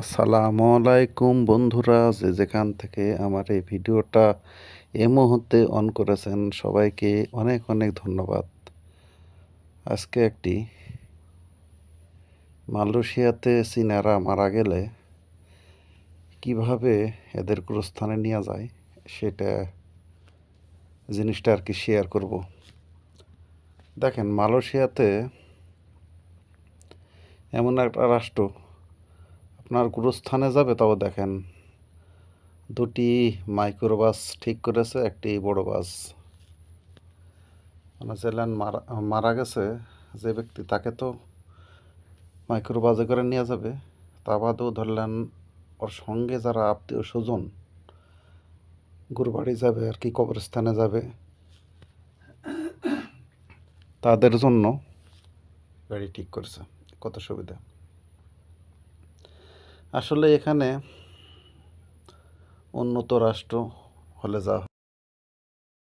আসসালামু আলাইকুম বন্ধুরা, যে যেখান থেকে আমার এই ভিডিওটা এ মুহূর্তে অন করেছেন, সবাইকে অনেক অনেক ধন্যবাদ। আজকে একটি মালয়েশিয়াতে চীনারা মারা গেলে কীভাবে এদের গুরুস্থানে নেওয়া যায়, সেটা জিনিসটা আর কি শেয়ার করব। দেখেন, মালয়েশিয়াতে এমন একটা রাষ্ট্র আপনার গুরুস্থানে যাবে তাও দেখেন। দুটি মাইক্রো বাস ঠিক করেছে, একটি বড় বাস। মানে জেলেন মারা মারা গেছে যে ব্যক্তি, তাকে তো মাইক্রো বাসে করে নিয়ে যাবে। তা বাদেও ধরলেন, ওর সঙ্গে যারা আত্মীয় স্বজন, গুরুবাড়ি যাবে আর কি, কবরস্থানে যাবে। তাদের জন্য গাড়ি ঠিক করেছে, কত সুবিধা। আসলে এখানে উন্নত রাষ্ট্র হলে যা